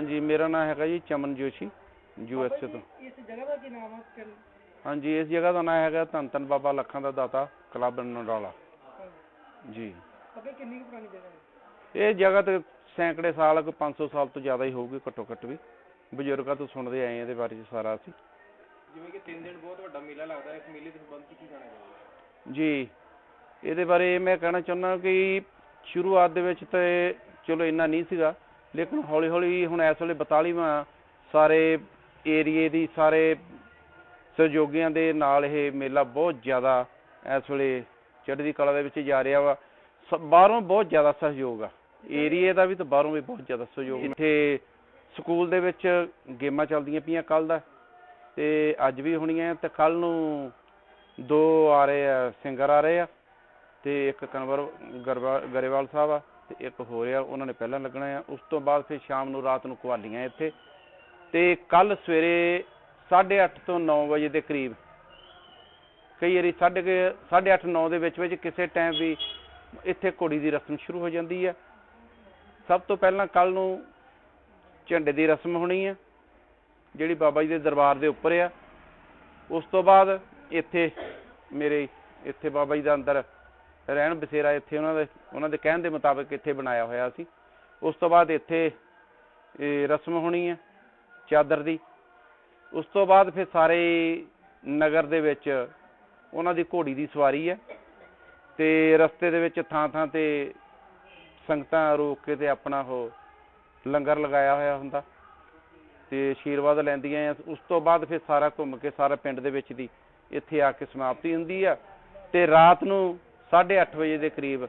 ਹਾਂਜੀ ਮੇਰਾ ਨਾਮ ਹੈਗਾ ਜੀ Chaman Joshi U S A ਤੋਂ। ਇਸ ਜਗ੍ਹਾ ਦਾ ਕੀ ਨਾਮ ਹੈ ਕਿੰਨ- ਹਾਂਜੀ ਇਸ ਜਗ੍ਹਾ ਦਾ ਨਾਮ ਹੈਗਾ ਧੰਨ ਧੰਨ ਬਾਬਾ ਲੱਖਾਂ ਦਾ ਦਾਤਾ ਕਲੱਬ ਨਡਾਲਾ। ਜੀ। ਅੱਗੇ ਕਿੰਨੀ ਕੁ ਪੁਰਾਣੀ ਜਗ੍ਹਾ ਹੈ? ਇਹ ਜਗ੍ਹਾ ਤੇ ਸੈਂਕੜੇ ਸਾਲ ਕੋਈ 500 ਸਾਲ ਤੋਂ ਜ਼ਿਆਦਾ ਹੀ ਹੋਊਗੀ ਘੱਟੋ ਘੱਟ ਵੀ। ਬਜ਼ੁਰਗਾਂ ਤੋਂ ਸੁਣਦੇ ਆਏ ਹਾਂ ਇਹਦੇ ਬਾਰੇ 'ਚ ਸਾਰਾ ਅਸੀਂ। ਜਿਵੇਂ ਕਿ ਤਿੰਨ ਦਿਨ ਬਹੁਤ ਵੱਡਾ ਮੇਲਾ ਲੱਗਦਾ ਹੈ ਇਸ ਮੇਲੇ ਦੇ ਸੰਬੰਧ ਚ ਕੀ ਕਹਿਣਾ ਚਾਹੋਗੇ? ਜੀ। ਇਹਦੇ ਬਾਰੇ ਮੈਂ ਕਹਿਣਾ ਚਾਹੁੰਦਾ ਕਿ ਸ਼ੁਰੂਆਤ ਦੇ ਵਿੱਚ ਤੇ ਚਲੋ ਇੰਨਾ ਨਹੀਂ ਸੀਗਾ ਲੇਕਿਨ ਹੌਲੀ ਹੌਲੀ ਹੁਣ ਇਸ ਵੇਲੇ 42ਵਾਂ ਸਾਰੇ ਏਰੀਏ ਦੀ ਸਾਰੇ ਸਹਿਯੋਗੀਆਂ ਦੇ ਨਾਲ ਇਹ ਮੇਲਾ ਬਹੁਤ ਜ਼ਿਆਦਾ ਇਸ ਵੇਲੇ ਚੜ੍ਹਦੀ ਕਲਾ ਦੇ ਵਿੱਚ ਜਾ ਰਿਹਾ ਵਾ। ਸ- ਬਾਹਰੋਂ ਬਹੁਤ ਜ਼ਿਆਦਾ ਸਹਿਯੋਗ ਆ। ਏਰੀਏ ਦਾ ਵੀ ਤੇ ਬਾਹਰੋਂ ਵੀ ਬਹੁਤ ਜ਼ਿਆਦਾ ਸਹਿਯੋਗ। ਇੱਥੇ ਸਕੂਲ ਦੇ ਵਿੱਚ ਗੇਮਾਂ ਚੱਲਦੀਆਂ ਪਈਆਂ ਕੱਲ ਦਾ ਤੇ ਅੱਜ ਵੀ ਹੋਣੀਆਂ ਤੇ ਕੱਲ ਨੂੰ ਦੋ ਆ ਰਹੇ ਆ, ਸਿੰਗਰ ਆ ਰਹੇ ਆ ਤੇ ਇੱਕ ਕਨਵਰ ਗਰਵਾ- ਗਰੇਵਾਲ ਸਾਹਿਬ ਆ। ਤੇ ਇੱਕ ਹੋ ਰਿਹਾ ਉਹਨਾਂ ਨੇ ਪਹਿਲਾਂ ਲੱਗਣਾ ਆ। ਉਸ ਤੋਂ ਬਾਅਦ ਫਿਰ ਸ਼ਾਮ ਨੂੰ, ਰਾਤ ਨੂੰ ਕੁਆਲੀਆਂ ਇੱਥੇ। ਤੇ ਕੱਲ ਸਵੇਰੇ 8:30 ਤੋਂ 9 ਵਜੇ ਦੇ ਕਰੀਬ, ਕਈ ਵਾਰੀ ਸਾਢੇ ਕੁ 8:30 9 ਦੇ ਵਿੱਚ ਵਿੱਚ ਕਿਸੇ ਟਾਈਮ ਵੀ ਇੱਥੇ ਘੋੜੀ ਦੀ ਰਸਮ ਸ਼ੁਰੂ ਹੋ ਜਾਂਦੀ ਹੈ ਸਭ ਤੋਂ ਪਹਿਲਾਂ ਕੱਲ ਨੂੰ ਝੰਡੇ ਦੀ ਰਸਮ ਹੋਣੀ ਹੈ ਜਿਹੜੀ ਬਾਬਾ ਜੀ ਦੇ ਦਰਬਾਰ ਦੇ ਉੱਪਰ ਆ। ਉਸ ਤੋਂ ਬਾਅਦ ਇੱਥੇ ਮੇਰੇ, ਇੱਥੇ ਬਾਬਾ ਜੀ ਦਾ ਅੰਦਰ ਰਹਿਣ ਬਸੇਰਾ ਇੱਥੇ ਉਹਨਾਂ ਦੇ ਉਹਨਾਂ ਦੇ ਕਹਿਣ ਦੇ ਮੁਤਾਬਕ ਇੱਥੇ ਬਣਾਇਆ ਹੋਇਆ ਸੀ। ਉਸ ਤੋਂ ਬਾਅਦ ਇੱਥੇ, ਇਹ ਰਸਮ ਹੋਣੀ ਹੈ, ਚਾਦਰ ਦੀ। ਉਸ ਤੋਂ ਬਾਅਦ ਫਿਰ ਸਾਰੇ ਨਗਰ ਦੇ ਵਿੱਚ ਉਹਨਾਂ ਦੀ ਘੋੜੀ ਦੀ ਸਵਾਰੀ ਹੈ ਤੇ ਰਸਤੇ ਦੇ ਵਿੱਚ ਥਾਂ ਥਾਂ ਤੇ ਸੰਗਤਾਂ ਰੋਕ ਕੇ ਤੇ ਆਪਣਾ ਉਹ ਲੰਗਰ ਲਗਾਇਆ ਹੋਇਆ ਹੁੰਦਾ ਤੇ ਆਸ਼ੀਰਵਾਦ ਲੈਂਦੀਆਂ ਆ। ਉਸ ਤੋਂ ਬਾਅਦ ਫਿਰ ਸਾਰਾ ਘੁੰਮ ਕੇ ਸਾਰਾ ਪਿੰਡ ਦੇ ਵਿੱਚ ਦੀ ਇੱਥੇ ਆ ਕੇ ਸਮਾਪਤੀ ਹੁੰਦੀ ਆ ਤੇ ਰਾਤ ਨੂੰ 8:30 ਵਜੇ ਦੇ ਕਰੀਬ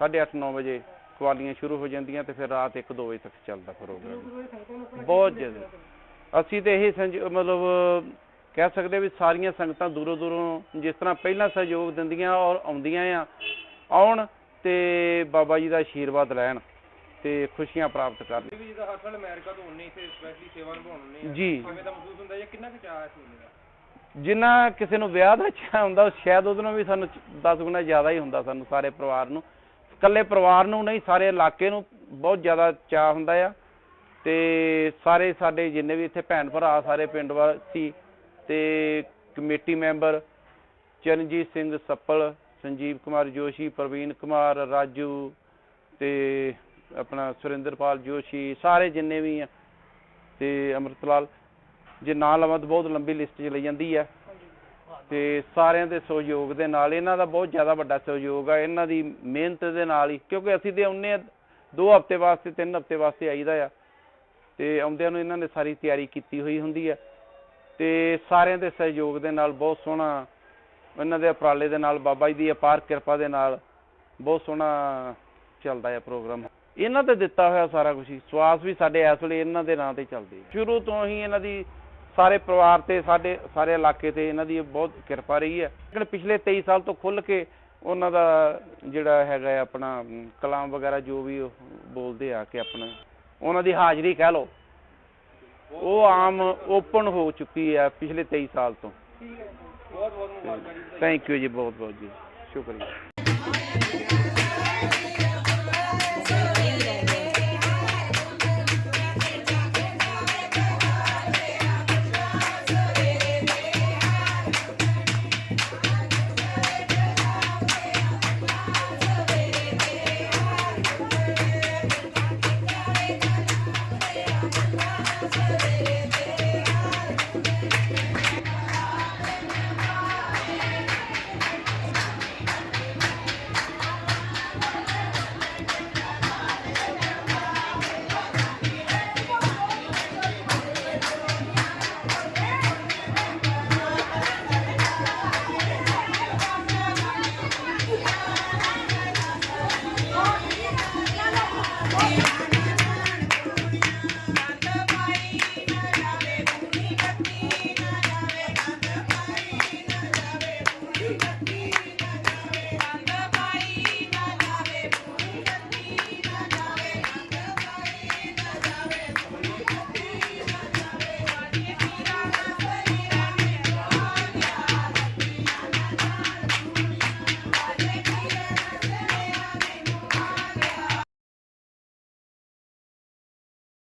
8:30 9 ਵਜੇ ਕਵਾਲੀਆਂ ਸ਼ੁਰੂ ਹੋ ਜਾਂਦੀਆਂ ਤੇ ਫਿਰ ਰਾਤ 1 2 ਵਜੇ ਤੱਕ ਚੱਲਦਾ ਪ੍ਰੋਗਰਾਮ ਨੂੰ ਬਹੁਤ ਜ਼ਿਆਦਾ। ਅਸੀਂ ਤੇ ਇਹ ਸੰਜ- ਮਤਲਬ ਕਹਿ ਸਕਦੇ ਵੀ ਸਾਰੀਆਂ ਸੰਗਤਾਂ ਦੂਰੋਂ ਦੂਰੋਂ ਜਿਸ ਤਰ੍ਹਾਂ ਪਹਿਲਾਂ ਸਹਿਯੋਗ ਦਿੰਦੀਆਂ ਔਰ ਆਉਂਦੀਆਂ ਆ ਆਉਣ ਤੇ ਬਾਬਾ ਜੀ ਦਾ ਆਸ਼ੀਰਵਾਦ ਲੈਣ ਤੇ ਖੁਸ਼ੀਆਂ ਪ੍ਰਾਪਤ ਕਰਨ। ਵੀ ਜਿਹਦਾ ਹਰ ਸਾਲ ਅਮਰੀਕਾ ਤੋਂ ਹੁੰਨੇ ਇੱਥੇ ਸਪੈਸ਼ਲੀ ਸੇਵਾ ਨਿਭਾਉਣ ਆ ਜੀ। ਕਿਵੇਂ ਦਾ ਮਹਿਸੂਸ ਹੁੰਦਾ ਜਾਂ ਕਿੰਨਾ ਕੁ ਚਾਹ ਇਸ ਮੇਲੇ ਦਾ? ਜਿੰਨਾ ਕਿਸੇ ਨੂੰ ਵਿਆਹ ਦਾ ਚਾਹ ਹੁੰਦਾ ਸ਼ਾਇਦ ਉਹਦੇ ਨਾਲੋਂ ਵੀ ਸਾਨੂੰ 10 ਗੁਣਾ ਜ਼ਿਆਦਾ ਹੀ ਹੁੰਦਾ ਸਾਨੂੰ ਸਾਰੇ ਪਰਿਵਾਰ ਨੂੰ। ਇਕੱਲੇ ਪਰਿਵਾਰ ਨੂੰ ਨਹੀਂ, ਸਾਰੇ ਇਲਾਕੇ ਨੂੰ ਬਹੁਤ ਜ਼ਿਆਦਾ ਚਾਹ ਹੁੰਦਾ ਆ। ਤੇ ਸਾਰੇ ਸਾਡੇ ਜਿੰਨੇ ਵੀ ਇੱਥੇ ਭੈਣ ਭਰਾ, ਸਾਰੇ ਪਿੰਡ ਵਾਸੀ ਤੇ ਕਮੇਟੀ ਮੈਂਬਰ ਚਰਨਜੀਤ ਸਿੰਘ ਸੱਪਲ, ਸੰਜੀਵ ਕੁਮਾਰ ਜੋਸ਼ੀ, ਪ੍ਰਵੀਨ ਕੁਮਾਰ, ਰਾਜੂ ਤੇ ਆਪਣਾ ਸੁਰਿੰਦਰਪਾਲ ਜੋਸ਼ੀ, ਸਾਰੇ ਜਿੰਨੇ ਵੀ ਆ ਤੇ ਅਮਰਤਲਾਲ ਜੇ ਨਾਂ ਲਵਾਂ ਤਾਂ ਬਹੁਤ ਲੰਬੀ ਲਿਸਟ ਚ ਲਈ ਜਾਂਦੀ ਹੈ ਤੇ ਸਾਰਿਆਂ ਦੇ ਸਹਿਯੋਗ ਦੇ ਨਾਲ, ਇਹਨਾਂ ਦਾ ਬਹੁਤ ਜ਼ਿਆਦਾ ਵੱਡਾ ਸਹਿਯੋਗ ਆ। ਇਹਨਾਂ ਦੀ ਮਿਹਨਤ ਦੇ ਨਾਲ ਹੀ, ਕਿਉਂਕਿ ਅਸੀਂ ਤੇ ਆਉਂਦੇ ਆ ਦੋ ਹਫ਼ਤੇ ਵਾਸਤੇ, ਤਿੰਨ ਹਫ਼ਤੇ ਵਾਸਤੇ ਆਈਦਾ ਆ। ਤੇ ਆਉਂਦਿਆਂ ਨੂੰ ਇਹਨਾਂ ਨੇ ਸਾਰੀ ਤਿਆਰੀ ਕੀਤੀ ਹੋਈ ਹੁੰਦੀ ਆ। ਤੇ ਸਾਰਿਆਂ ਦੇ ਸਹਿਯੋਗ ਦੇ ਨਾਲ ਬਹੁਤ ਸੋਹਣਾ, ਇਹਨਾਂ ਦੇ ਉਪਰਾਲੇ ਦੇ ਨਾਲ, ਬਾਬਾ ਜੀ ਦੀ ਅਪਾਰ ਕਿਰਪਾ ਦੇ ਨਾਲ ਬਹੁਤ ਸੋਹਣਾ ਚੱਲਦਾ ਹੈ ਪ੍ਰੋਗਰਾਮ। ਇਹਨਾਂ ਤੇ ਦਿੱਤਾ ਹੋਇਆ ਸਾਰਾ ਕੁਝ ਹੀ। ਸਵਾਸ ਵੀ ਸਾਡੇ ਇਸ ਵੇਲੇ ਇਹਨਾਂ ਦੇ ਨਾਂ ਤੇ ਚੱਲਦੇ ਸ਼ੁਰੂ ਤੋਂ ਹੀ ਇਹਨਾਂ ਦੀ ਸਾਰੇ ਪਰਿਵਾਰ ਤੇ ਸਾਡੇ ਸਾਰੇ ਇਲਾਕੇ ਤੇ ਇਹਨਾਂ ਦੀ ਬਹੁਤ ਕਿਰਪਾ ਰਹੀ ਹੈ। ਲੇਕਿਨ ਪਿਛਲੇ 23 ਸਾਲ ਤੋਂ ਖੁੱਲ ਕੇ ਉਹਨਾਂ ਦਾ ਜਿਹੜਾ ਹੈਗਾ ਆਪਣਾ ਕਲਾਮ ਵਗੈਰਾ ਜੋ ਵੀ ਬੋਲਦੇ ਆ ਕਿ ਆਪਣਾ ਉਹਨਾਂ ਦੀ ਹਾਜ਼ਰੀ ਕਹਿ ਲਓ। ਉਹ ਆਮ ਓਪਨ ਹੋ ਚੁੱਕੀ ਹੈ ਪਿਛਲੇ 23 ਸਾਲ ਤੋਂ। ਠੀਕ ਹੈ ਬਹੁਤ ਬਹੁਤ ਮੁਬਾਰਕਾਂ ਜੀ। ਥੈਂਕ ਯੂ ਜੀ ਬਹੁਤ ਬਹੁਤ ਜੀ। ਸ਼ੁਕਰੀਆ।